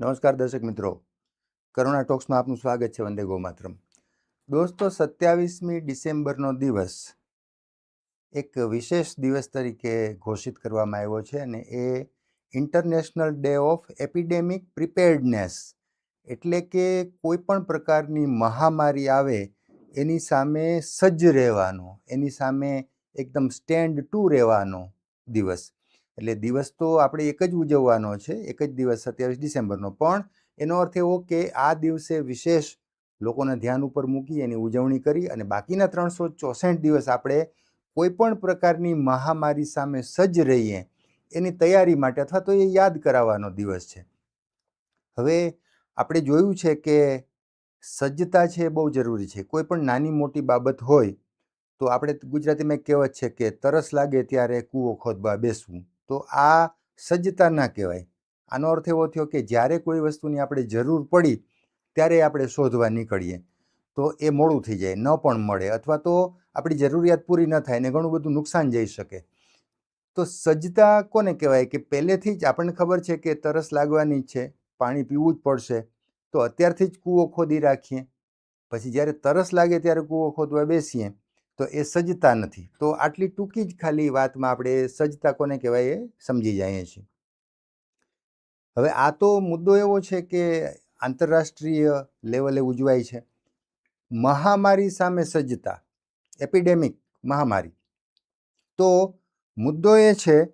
નમસ્કાર દર્શક મિત્રો. કરુણા ટોક્સમાં આપનું સ્વાગત છે વંદે ગોમાત્રમ. દોસ્તો, સત્યાવીસમી ડિસેમ્બરનો દિવસ એક વિશેષ દિવસ તરીકે ઘોષિત કરવામાં આવ્યો છે અને એ international day of epidemic preparedness એટલે કે કોઈ પણ પ્રકારની મહામારી આવે એની સામે સજ્જ રહેવાનો, એની સામે એકદમ સ્ટેન્ડ ટુ રહેવાનો દિવસ. એટલે દિવસ તો આપણે એક જ ઉજવવાનો છે, એક જ દિવસ સત્યાવીસ ડિસેમ્બરનો. પણ એનો અર્થ એવો કે આ દિવસે વિશેષ લોકોના ધ્યાન ઉપર મૂકી એની ઉજવણી કરી અને બાકીના ત્રણસો ચોસઠ દિવસ આપણે કોઈપણ પ્રકારની મહામારી સામે સજ્જ રહીએ એની તૈયારી માટે અથવા તો એ યાદ કરાવવાનો દિવસ છે. હવે આપણે જોયું છે કે સજ્જતા છે એ બહુ જરૂરી છે. કોઈ પણ નાની મોટી બાબત હોય તો આપણે ગુજરાતીમાં કહેવત છે કે તરસ લાગે ત્યારે કૂવો ખોદવા બેસવું. તો આ સજ્જતા ના કહેવાય. આનો અર્થ એવો થયો કે જ્યારે કોઈ વસ્તુની આપણે જરૂર પડી, ત્યારે આપણે શોધવા નીકળીએ. તો એ મોડું થઈ જાય, ન પણ મળે અથવા તો આપણી જરૂરિયાત પૂરી ન થાય ને ઘણું બધું નુકસાન જઈ શકે. તો સજ્જતા કોને કહેવાય? કે પહેલેથી જ આપણને ખબર છે કે તરસ લાગવાની છે, પાણી પીવું જ પડશે. તો અત્યારથી જ કૂવો ખોદી રાખીએ. પછી જ્યારે તરસ લાગે ત્યારે કૂવો ખોદવા બેસીએ. તો એ સજ્જતા નથી. તો આટલી ટૂંકી જ ખાલી વાતમાં આપણે સજ્જતા કોને કહેવાય એ સમજી જઈએ છીએ. હવે આ તો મુદ્દો એવો છે કે આંતરરાષ્ટ્રીય લેવલે ઉજવાય છે. મહામારી સામે સજ્જતા, એપિડેમિક મહામારી. તો મુદ્દો એ છે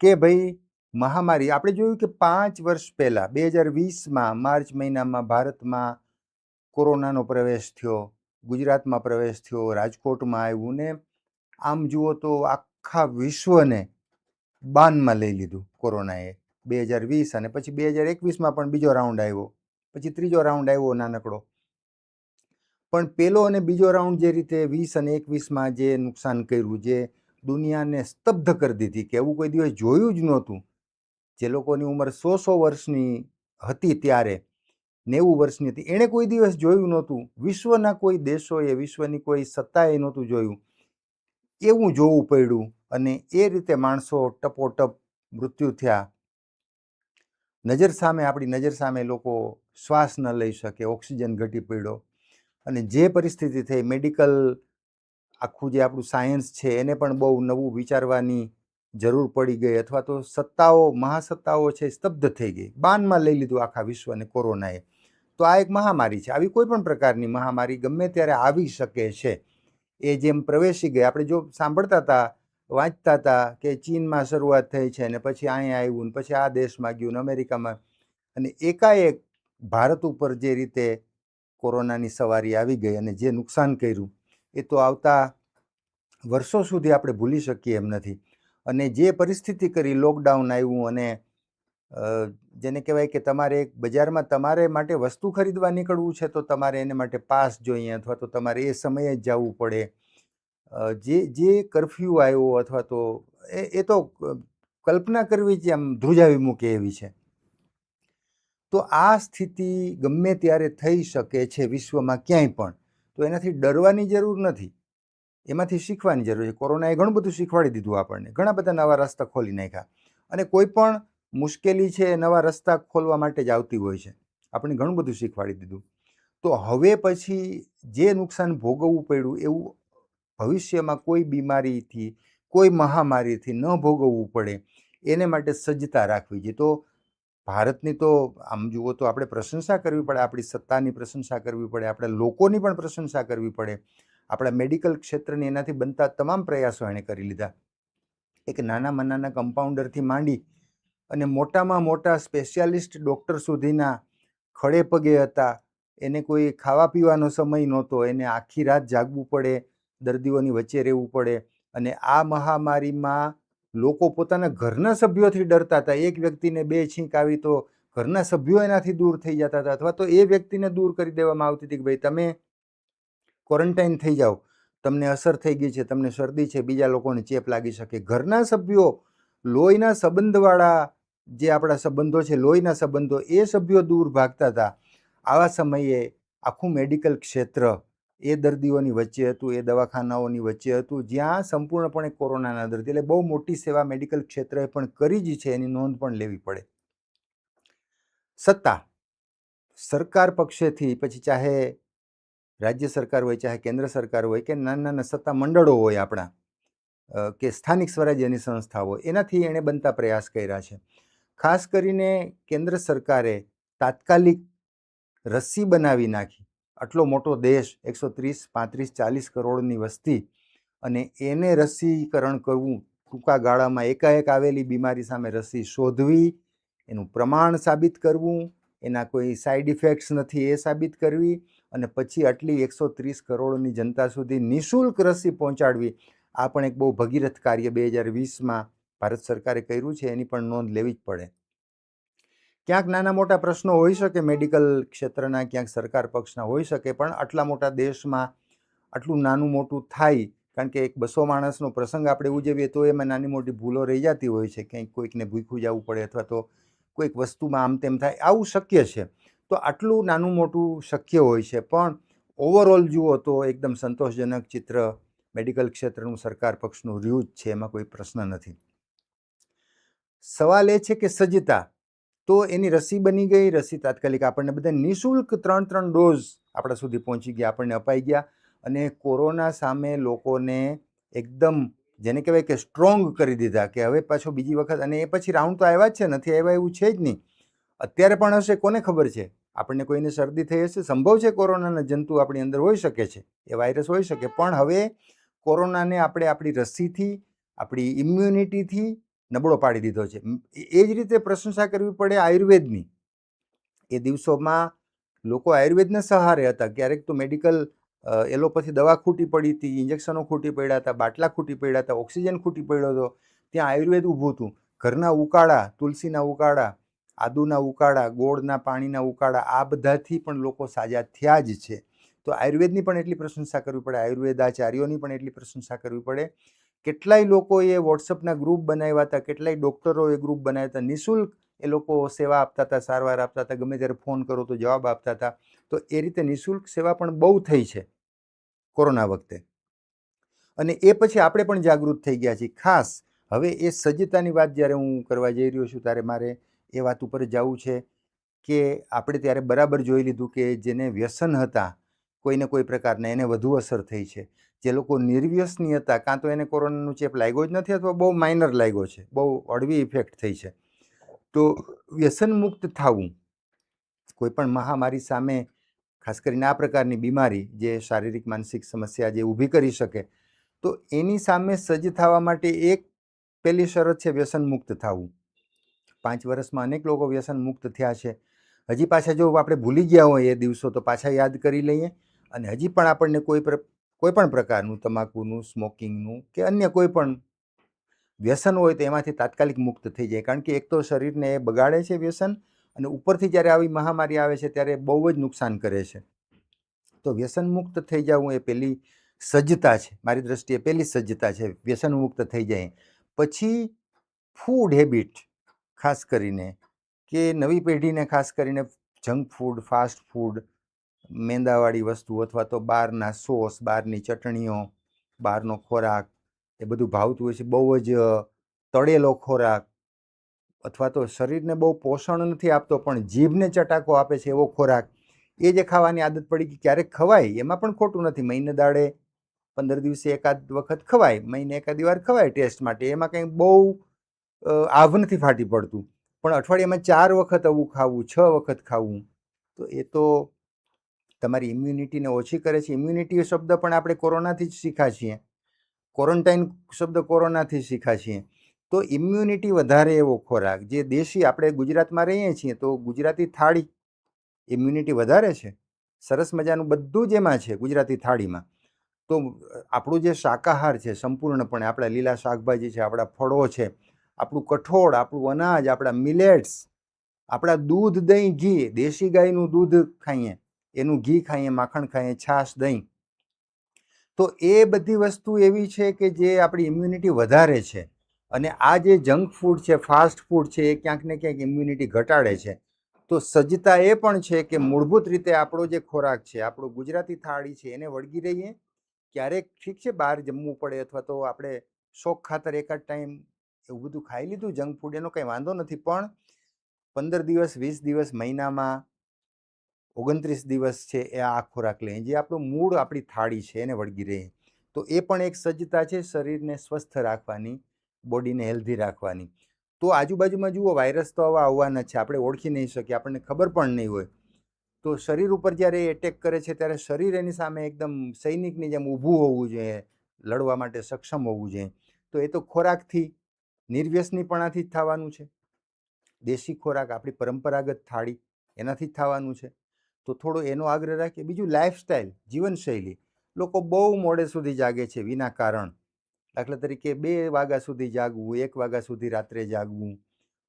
કે ભાઈ મહામારી, આપણે જોયું કે પાંચ વર્ષ પહેલાં, બે હજાર વીસમાં, માર્ચ મહિનામાં ભારતમાં કોરોનાનો પ્રવેશ થયો. ગુજરાતમાં પ્રવેશ થયો, રાજકોટમાં આવ્યું ને આમ જુઓ તો આખા વિશ્વને બાનમાં લઈ લીધું કોરોનાએ. બે હજાર વીસ અને પછી બે હજાર એકવીસમાં પણ બીજો રાઉન્ડ આવ્યો, પછી ત્રીજો રાઉન્ડ આવ્યો નાનકડો. પણ પેલો અને બીજો રાઉન્ડ જે રીતે વીસ અને એકવીસમાં જે નુકસાન કર્યું, જે દુનિયાને સ્તબ્ધ કરી દીધી, કે એવું કોઈ દિવસ જોયું જ નહોતું. જે લોકોની ઉંમર સો સો વર્ષની હતી ત્યારે નેવું વર્ષની હતી. એણે કોઈ દિવસ જોયું નહોતું. વિશ્વના કોઈ દેશોએ વિશ્વની કોઈ સત્તાએ નહોતું જોયું. એવું જોવું પડ્યું અને એ રીતે માણસો ટપોટપ મૃત્યુ થયા. નજર સામે, આપણી નજર સામે લોકો શ્વાસ ન લઈ શકે, ઓક્સિજન ઘટી પડ્યો. અને જે પરિસ્થિતિ થઈ, મેડિકલ આખું જે આપણું સાયન્સ છે, એને પણ બહુ નવું વિચારવાની જરૂર પડી ગઈ અથવા તો સત્તાઓ, મહાસત્તાઓ છે સ્તબ્ધ થઈ ગઈ. બાનમાં લઈ લીધું આખા વિશ્વને કોરોનાએ. તો આ એક મહામારી છે. આવી કોઈ પણ પ્રકારની મહામારી ગમે ત્યારે આવી શકે છે. એ જેમ પ્રવેશી ગઈ આપણે જો સાંભળતા હતા, વાંચતા હતા કે ચીનમાં શરૂઆત થઈ છે ને પછી અહીંયા આવ્યું ને પછી આ દેશમાં ગયું ને અમેરિકામાં અને એકાએક ભારત ઉપર જે રીતે કોરોનાની સવારી આવી ગઈ અને જે નુકસાન કર્યું, એ તો આવતા વર્ષો સુધી આપણે ભૂલી શકીએ એમ નથી. અને જે પરિસ્થિતિ કરી લોકડાઉન આવ્યું અને જેને કહેવાય કે તમારે બજારમાં તમારે માટે વસ્તુ ખરીદવા નીકળવું છે, તો તમારે એને માટે પાસ જોઈએ અથવા તો તમારે એ સમયે જ જવું પડે. જે જે કરફ્યુ આવ્યો અથવા તો એ એ તો કલ્પના કરવી જ આમ ધ્રુજાવી મૂકે એવી છે. તો આ સ્થિતિ ગમે ત્યારે થઈ શકે છે વિશ્વમાં ક્યાંય પણ, તો એનાથી ડરવાની જરૂર નથી. એમાંથી શીખવાની જરૂર છે. કોરોનાએ ઘણું બધું શીખવાડી દીધું આપણને. ઘણા બધા નવા રસ્તા ખોલી નાખ્યા. અને કોઈ પણ મુશ્કેલી છે એ નવા રસ્તા ખોલવા માટે જ આવતી હોય છે. આપણે ઘણું બધું શીખવાડી દીધું. તો હવે પછી જે નુકસાન ભોગવવું પડ્યું એવું ભવિષ્યમાં કોઈ બીમારીથી, કોઈ મહામારીથી ન ભોગવવું પડે, એને માટે સજ્જતા રાખવી જોઈએ. તો ભારતની તો આમ જુઓ તો આપણે પ્રશંસા કરવી પડે, આપણી સત્તાની પ્રશંસા કરવી પડે, આપણા લોકોની પણ પ્રશંસા કરવી પડે. આપણા મેડિકલ ક્ષેત્રની એનાથી બનતા તમામ પ્રયાસો એણે કરી લીધા. એક નાનામાં નાના કમ્પાઉન્ડરથી માંડી અને મોટામાં મોટા સ્પેશિયાલિસ્ટ ડૉક્ટર સુધીના ખડે પગે હતા. એને કોઈ ખાવા પીવાનો સમય નહોતો. એને આખી રાત જાગવું પડે, દર્દીઓની વચ્ચે રહેવું પડે અને આ મહામારીમાં લોકો પોતાના ઘરના સભ્યોથી ડરતા હતા. એક વ્યક્તિને બે છીંક આવી તો ઘરના સભ્યો એનાથી દૂર થઈ જતા હતા અથવા તો એ વ્યક્તિને દૂર કરી દેવામાં આવતી હતી કે ભાઈ તમે ક્વોરન્ટાઇન થઈ જાઓ. તમને અસર થઈ ગઈ છે, તમને શરદી છે, બીજા લોકોને ચેપ લાગી શકે. ઘરના સભ્યો લોહીના સંબંધવાળા જે આપણા સંબંધો છે, લોહીના સંબંધો, એ સભ્યો દૂર ભાગતા હતા. આવા સમયે આખું મેડિકલ ક્ષેત્ર એ દર્દીઓની વચ્ચે હતું, એ દવાખાનાઓની વચ્ચે હતું, જ્યાં સંપૂર્ણપણે કોરોનાના દર્દી. એટલે બહુ મોટી સેવા મેડિકલ ક્ષેત્રએ પણ કરી જ છે, એની નોંધ પણ લેવી પડે. સત્તા. સરકાર પક્ષેથી, પછી ચાહે રાજ્ય સરકાર હોય, ચાહે કેન્દ્ર સરકાર હોય, કે નાના નાના સત્તા મંડળો હોય આપણા કે સ્થાનિક સ્વરાજ્યની સંસ્થાઓ, એનાથી એણે બનતા પ્રયાસ કર્યા છે. ખાસ કરીને કેન્દ્ર સરકારે તાત્કાલિક રસી બનાવી નાખી. આટલો મોટો દેશ, એકસો ત્રીસ, પાંત્રીસ, ચાલીસ કરોડની વસ્તી અને એને રસીકરણ કરવું, ટૂંકા ગાળામાં એકાએક આવેલી બીમારી સામે રસી શોધવી, એનું પ્રમાણ સાબિત કરવું, એના કોઈ સાઈડ ઇફેક્ટ્સ નથી એ સાબિત કરવી અને પછી આટલી એકસો ત્રીસ કરોડની જનતા સુધી નિઃશુલ્ક રસી પહોંચાડવી, આ પણ એક બહુ ભગીરથ કાર્ય બે હજાર વીસમાં ભારત સરકારે કર્યું છે, એની પણ નોંધ લેવી જ પડે. ક્યાંક નાના મોટા પ્રશ્નો હોઈ શકે મેડિકલ ક્ષેત્રના, ક્યાંક સરકાર પક્ષના હોઈ શકે, પણ આટલા મોટા દેશમાં આટલું નાનું મોટું થાય, કારણ કે એક બસો માણસનો પ્રસંગ આપણે ઉજવીએ તો એમાં નાની મોટી ભૂલો રહી જતી હોય છે. ક્યાંક કોઈકને ભૂખું જવું પડે અથવા તો કોઈક વસ્તુમાં આમ તેમ થાય, આવું શક્ય છે. તો આટલું નાનું મોટું શક્ય હોય છે, પણ ઓવરઓલ જુઓ તો એકદમ સંતોષજનક ચિત્ર મેડિકલ ક્ષેત્રનું સરકાર પક્ષનું રહ્યું જ છે, એમાં કોઈ પ્રશ્ન નથી. સવાલ એ છે કે સજ્જતા, તો એની રસી બની ગઈ. રસી તાત્કાલિક આપણને બધા નિઃશુલ્ક ત્રણ ત્રણ ડોઝ આપણા સુધી પહોંચી ગયા, આપણને અપાઈ ગયા અને કોરોના સામે લોકોને એકદમ જેને કહેવાય કે સ્ટ્રોંગ કરી દીધા કે હવે પાછો બીજી વખત અને એ પછી રાઉન્ડ તો આવ્યા જ છે, નથી આવ્યા એવું છે જ નહીં. અત્યારે પણ હશે, કોને ખબર છે? આપણને કોઈને શરદી થઈ હશે, સંભવ છે કોરોનાના જંતુ આપણી અંદર હોઈ શકે છે, એ વાયરસ હોઈ શકે, પણ હવે કોરોનાને આપણે આપણી રસીથી, આપણી ઇમ્યુનિટીથી નબળો પાડી દીધો છે. એ જ રીતે પ્રશંસા કરવી પડે આયુર્વેદની. એ દિવસોમાં લોકો આયુર્વેદના સહારે હતા. ક્યારેક તો મેડિકલ એલોપથી દવા ખૂટી પડી હતી, ઇન્જેક્શનો ખૂટી પડ્યા હતા, બાટલા ખૂટી પડ્યા હતા, ઓક્સિજન ખૂટી પડ્યો હતો. ત્યાં આયુર્વેદ ઊભું હતું. ઘરના ઉકાળા, તુલસીના ઉકાળા, આદુના ઉકાળા, ગોળના પાણીના ઉકાળા, આ બધાથી પણ લોકો સાજા થયા જ છે. તો આયુર્વેદની પણ એટલી પ્રશંસા કરવી પડે, આયુર્વેદાચાર્યોની પણ એટલી પ્રશંસા કરવી પડે. કેટલાય લોકોએ વોટ્સઅપના ગ્રુપ બનાવ્યા હતા, કેટલાય ડૉક્ટરોએ ગ્રુપ બનાવ્યા હતા, નિઃશુલ્ક એ લોકો સેવા આપતા હતા, સારવાર આપતા હતા, ગમે ત્યારે ફોન કરો તો જવાબ આપતા હતા. તો એ રીતે નિઃશુલ્ક સેવા પણ બહુ થઈ છે કોરોના વખતે. અને એ પછી આપણે પણ જાગૃત થઈ ગયા છીએ. ખાસ હવે એ સજ્જતાની વાત જ્યારે હું કરવા જઈ રહ્યો છું, ત્યારે મારે એ વાત ઉપર જવું છે કે આપણે ત્યારે બરાબર જોઈ લીધું કે જેને વ્યસન હતા, કોઈને કોઈ પ્રકારના એને વધુ અસર થઈ છે. જે લોકો નિર્વ્યસની હતા, કાં તો એને કોરોનાનું ચેપ લાગ્યો જ નથી અથવા બહુ માઇનર લાગ્યો છે, બહુ હળવી ઇફેક્ટ થઈ છે. તો વ્યસન મુક્ત થવું, કોઈ પણ મહામારી સામે, ખાસ કરીને આ પ્રકારની બીમારી જે શારીરિક, માનસિક સમસ્યા જે ઊભી કરી શકે, તો એની સામે સજ્જ થવા માટે એક પહેલી શરત છે વ્યસન મુક્ત થવું. પાંચ વર્ષમાં અનેક લોકો વ્યસન મુક્ત થયા છે. હજી પાછા જો આપણે ભૂલી ગયા હોય એ દિવસો, તો પાછા યાદ કરી લઈએ અને હજી પણ આપણને કોઈ પ્ર કોઈ પણ પ્રકારનું તમાકુનું, સ્મોકિંગનું કે અન્ય કોઈ પણ વ્યસન હોય તો એમાંથી તાત્કાલિક મુક્ત થઈ જાય. કારણ કે એક તો શરીરને એ બગાડે છે વ્યસન અને ઉપરથી જ્યારે આવી મહામારી આવે છે ત્યારે બહુ જ નુકસાન કરે છે. તો વ્યસન મુક્ત થઈ જવું એ પહેલી સજ્જતા છે. મારી દ્રષ્ટિએ પહેલી સજ્જતા છે. વ્યસન મુક્ત થઈ જાય. પછી ફૂડ હેબિટ ખાસ કરીને કે નવી પેઢીને ખાસ કરીને જંક ફૂડ ફાસ્ટ ફૂડ મેંદાવાળી વસ્તુ અથવા તો બહારના સોસ, બહારની ચટણીઓ, બહારનો ખોરાક, એ બધું ભાવતું હોય છે. બહુ જ તળેલો ખોરાક અથવા તો શરીરને બહુ પોષણ નથી આપતો, પણ જીભને ચટાકો આપે છે એવો ખોરાક, એ જે ખાવાની આદત પડી ગઈ ક્યારેક ખવાય, એમાં પણ ખોટું નથી. મહિને દાડે પંદર દિવસે એકાદ વખત ખવાય, મહિને એકાદ વાર ખવાય ટેસ્ટ માટે, એમાં કંઈ બહુ આવ નથી ફાટી પડતું. પણ અઠવાડિયામાં ચાર વખત આવું ખાવું, છ વખત ખાવું, તો એ તો તમારી ઇમ્યુનિટીને ઓછી કરે છે. ઇમ્યુનિટી શબ્દ પણ આપણે કોરોનાથી જ શીખા છીએ. ક્વોરન્ટાઇન શબ્દ કોરોનાથી શીખ્યા છીએ. તો ઇમ્યુનિટી વધારે એવો ખોરાક જે દેશી આપણે ગુજરાતમાં રહીએ છીએ તો ગુજરાતી થાળી ઇમ્યુનિટી વધારે છે. સરસ મજાનું બધું જ એમાં છે ગુજરાતી થાળીમાં. તો આપણું જે શાકાહાર છે સંપૂર્ણપણે આપણા લીલા શાકભાજી છે, આપણા ફળો છે, આપણું કઠોળ, આપણું અનાજ, આપણા મિલેટ્સ આપણા દૂધ, દહીં, ઘી, દેશી ગાયનું દૂધ ખાઈએ. એનું ઘી ખાઈએ, માખણ ખાઈએ, છાશ, દહીં. તો એ બધી વસ્તુ એવી છે કે જે આપણી ઇમ્યુનિટી વધારે છે. અને આ જે જંક ફૂડ છે ફાસ્ટ ફૂડ છે, એ ક્યાંક ને ક્યાંક ઇમ્યુનિટી ઘટાડે છે. તો સજ્જતા એ પણ છે કે મૂળભૂત રીતે આપણો જે ખોરાક છે, આપણું ગુજરાતી થાળી છે, એને વળગી રહીએ. ક્યારેક ઠીક છે, બહાર જમવું પડે અથવા તો આપણે શોખ ખાતર એક જ ટાઈમ એવું બધું ખાઈ લીધું જંક ફૂડ એનો કંઈ વાંધો નથી. પણ પંદર દિવસ, વીસ દિવસ મહિનામાં ઓગણત્રીસ દિવસ છે એ આ ખોરાક લઈએ. જે આપણું મૂળ આપણી થાળી છે એને વળગી રહે. તો એ પણ એક સજ્જતા છે શરીરને સ્વસ્થ રાખવાની, બોડીને હેલ્ધી રાખવાની. તો આજુબાજુમાં જુઓ, વાયરસ તો આવા આવવાના છે. આપણે ઓળખી નહીં શકીએ, આપણને ખબર પણ નહીં હોય. તો શરીર ઉપર જ્યારે એટેક કરે છે, ત્યારે શરીર એની સામે એકદમ સૈનિકની જેમ ઊભું હોવું જોઈએ, લડવા માટે સક્ષમ હોવું જોઈએ. તો એ તો ખોરાકથી, નિર્વ્યસનીપણાથી જ થવાનું છે. દેશી ખોરાક, આપણી પરંપરાગત થાળી, એનાથી જ થવાનું છે. તો થોડો એનો આગ્રહ રાખીએ. બીજું લાઈફસ્ટાઈલ જીવનશૈલી. લોકો બહુ મોડે સુધી જાગે છે વિના કારણ. દાખલા તરીકે બે વાગ્યા સુધી જાગવું, એક વાગ્યા સુધી રાત્રે જાગવું,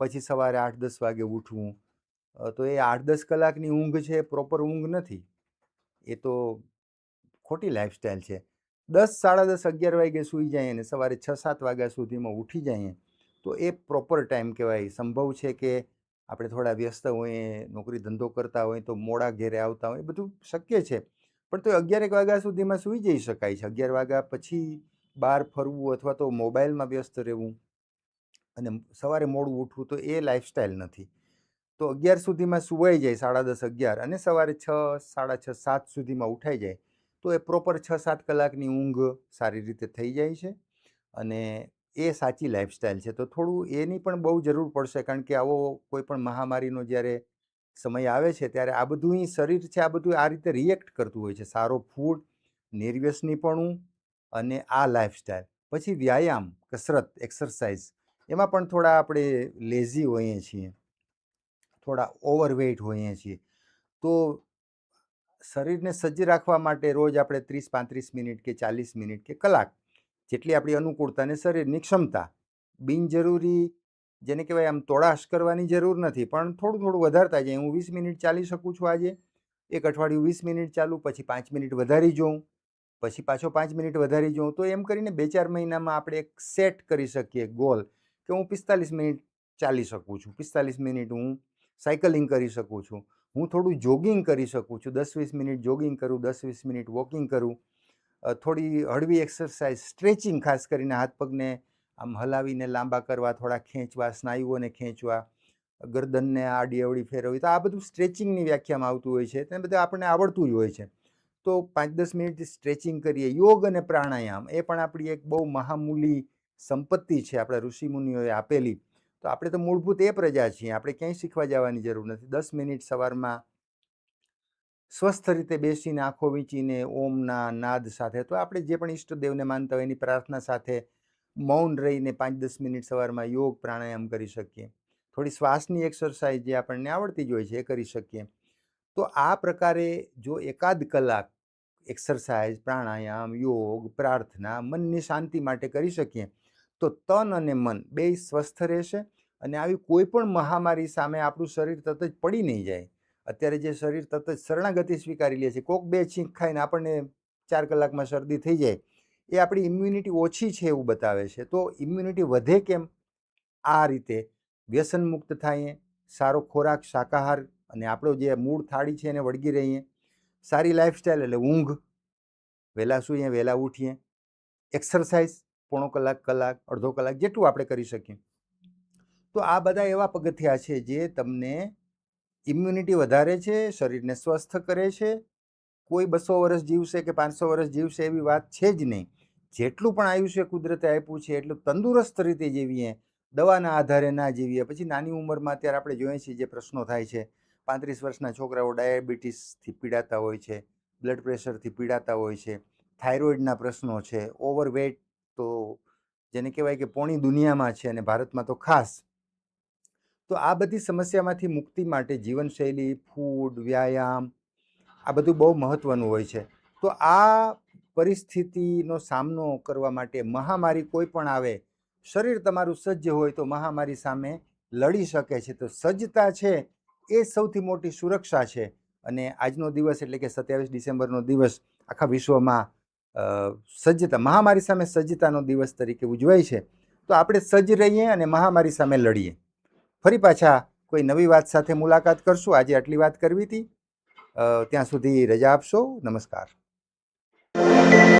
પછી સવારે આઠ દસ વાગે ઉઠવું. તો એ આઠ દસ કલાકની ઊંઘ છે પ્રોપર ઊંઘ નથી. એ તો ખોટી લાઈફસ્ટાઈલ છે. દસ, સાડા દસ, અગિયાર વાગે સૂઈ જાય અને સવારે છ સાત વાગ્યા સુધીમાં ઉઠી જઈએ, તો એ પ્રોપર ટાઈમ કહેવાય. સંભવ છે કે આપણે થોડા વ્યસ્ત હોઈએ, નોકરી ધંધો કરતા હોય તો મોડા ઘેરે આવતા હોય, એ બધું શક્ય છે. પણ તો અગિયારેક વાગ્યા સુધીમાં સૂઈ જઈ શકાય છે. અગિયાર વાગ્યા પછી બહાર ફરવું અથવા તો મોબાઈલમાં વ્યસ્ત રહેવું અને સવારે મોડું ઉઠવું તો એ લાઈફસ્ટાઈલ નથી. તો અગિયાર સુધીમાં સુવાઈ જાય સાડા દસ અગિયાર અને સવારે છ, સાડા છ, સાત સુધીમાં ઉઠાઈ જાય તો એ પ્રોપર છ, સાત કલાકની ઊંઘ સારી રીતે થઈ જાય છે. અને એ સાચી લાઈફસ્ટાઈલ છે. તો થોડું એની પણ બહુ જરૂર પડશે, કારણ કે આવો કોઈ પણ મહામારીનો જ્યારે સમય આવે છે, ત્યારે આ બધું શરીર છે, આ બધું આ રીતે રિએક્ટ કરતું હોય છે. સારો ફૂડ નિર્વ્યસનીપણું અને આ લાઈફસ્ટાઈલ. પછી વ્યાયામ, કસરત એક્સરસાઇઝ એમાં પણ થોડા આપણે લેઝી હોઈએ છીએ. થોડા ઓવરવેઇટ હોઈએ છીએ. તો શરીરને સજ્જ રાખવા માટે રોજ આપણે ત્રીસ પાંત્રીસ મિનિટ કે ચાલીસ મિનિટ કે કલાક જેટલી આપણી અનુકૂળતા અને શરીરની ક્ષમતા. બિનજરૂરી જેને કહેવાય આમ તોડાશ કરવાની જરૂર નથી, પણ થોડું થોડું વધારતા જાય હું વીસ મિનિટ ચાલી શકું છું આજે. એક અઠવાડિયું વીસ મિનિટ ચાલું, પછી પાંચ મિનિટ વધારી જોઉં, પછી પાછો પાંચ મિનિટ વધારી જોઉં. તો એમ કરીને બે ચાર મહિનામાં આપણે એક સેટ કરી શકીએ ગોલ કે હું પિસ્તાલીસ મિનિટ ચાલી શકું છું. પિસ્તાલીસ મિનિટ હું સાયકલિંગ કરી શકું છું. હું થોડું જોગિંગ કરી શકું છું. દસ વીસ મિનિટ જોગિંગ કરું, દસ વીસ મિનિટ વોકિંગ કરું. થોડી હળવી એક્સરસાઇઝ સ્ટ્રેચિંગ ખાસ કરીને હાથ પગને આમ હલાવીને લાંબા કરવા, થોડા ખેંચવા, સ્નાયુઓને ખેંચવા, ગરદનને આડી અવળી ફેરવવી, તો આ બધું સ્ટ્રેચિંગની વ્યાખ્યામાં આવતું હોય છે. તે બધું આપણને આવડતું જ હોય છે. તો પાંચ દસ મિનિટ સ્ટ્રેચિંગ કરીએ, યોગ અને પ્રાણાયામ, એ પણ આપણી એક બહુ મહામૂલી સંપત્તિ છે આપણા ઋષિમુનિઓએ આપેલી. તો આપણે તો મૂળભૂત એ પ્રજા છીએ, આપણે ક્યાંય શીખવા જવાની જરૂર નથી. દસ મિનિટ સવારમાં સ્વસ્થ રીતે બેસીને આંખો વીંચીને ઓમના નાદ સાથે, તો આપણે જે પણ ઈષ્ટદેવને માનતા હોય એની પ્રાર્થના સાથે મૌન રહીને પાંચ દસ મિનિટ સવારમાં યોગ પ્રાણાયામ કરી શકીએ. થોડી શ્વાસની એક્સરસાઇઝ જે આપણને આવડતી જ હોય છે એ કરી શકીએ. તો આ પ્રકારે જો એકાદ કલાક એક્સરસાઇઝ પ્રાણાયામ, યોગ, પ્રાર્થના મનની શાંતિ માટે કરી શકીએ, તો તન અને મન બે સ્વસ્થ રહેશે અને આવી કોઈ પણ મહામારી સામે આપણું શરીર તરત જ પડી નહીં જાય. અત્યારે જે શરીર તરત જ શરણાગતિ સ્વીકારી લે છે, કોક બે છીંક ખાઈને આપણને ચાર કલાકમાં શરદી થઈ જાય, એ આપણી ઇમ્યુનિટી ઓછી છે એવું બતાવે છે. તો ઇમ્યુનિટી વધે કેમ? આ રીતે વ્યસન મુક્ત થાય સારો ખોરાક, શાકાહાર અને આપણો જે મૂળ થાળી છે એને વળગી રહીએ, સારી લાઈફસ્ટાઈલ એટલે ઊંઘ, વહેલા સૂઈએ, વહેલા ઉઠીએ એક્સરસાઇઝ પોણો કલાક કલાક, અડધો કલાક જેટલું આપણે કરી શકીએ. તો આ બધા એવા પગથિયા છે જે તમને ઇમ્યુનિટી વધારે છે, શરીરને સ્વસ્થ કરે છે. કોઈ બસો વર્ષ જીવશે કે પાંચસો વર્ષ જીવશે એવી વાત છે જ નહીં. જેટલું પણ આયુષ્ય કુદરતે આપ્યું છે, એટલું તંદુરસ્ત રીતે જીવીએ. દવાના આધારે ના જીવીએ. પછી નાની ઉંમરમાં અત્યારે આપણે જોઈએ છીએ જે પ્રશ્નો થાય છે. પાંત્રીસ વર્ષના છોકરાઓ ડાયાબિટીસથી પીડાતા હોય છે, બ્લડ પ્રેશરથી પીડાતા હોય છે, થાઇરોઇડના પ્રશ્નો છે, ઓવરવેટ તો જેને કહેવાય કે પોણી દુનિયામાં છે અને ભારતમાં તો ખાસ તો આ બધી સમસ્યામાંથી મુક્તિ માટે જીવનશૈલી, ફૂડ, વ્યાયામ, આ બધું બહુ મહત્ત્વનું હોય છે. તો આ પરિસ્થિતિનો સામનો કરવા માટે મહામારી કોઈ પણ આવે, શરીર તમારું સજ્જ હોય તો મહામારી સામે લડી શકે છે. તો સજ્જતા છે એ સૌથી મોટી સુરક્ષા છે. અને આજનો દિવસ એટલે કે સત્યાવીસ ડિસેમ્બરનો દિવસ આખા વિશ્વમાં સજ્જતા, મહામારી સામે સજ્જતાનો દિવસ તરીકે ઉજવાય છે. તો આપણે સજ્જ રહીએ અને મહામારી સામે લડીએ. ફરી પાછા કોઈ નવી વાત સાથે મુલાકાત કરશું. આજે આટલી વાત કરવી હતી. ત્યાં સુધી રજા આપશો. નમસ્કાર.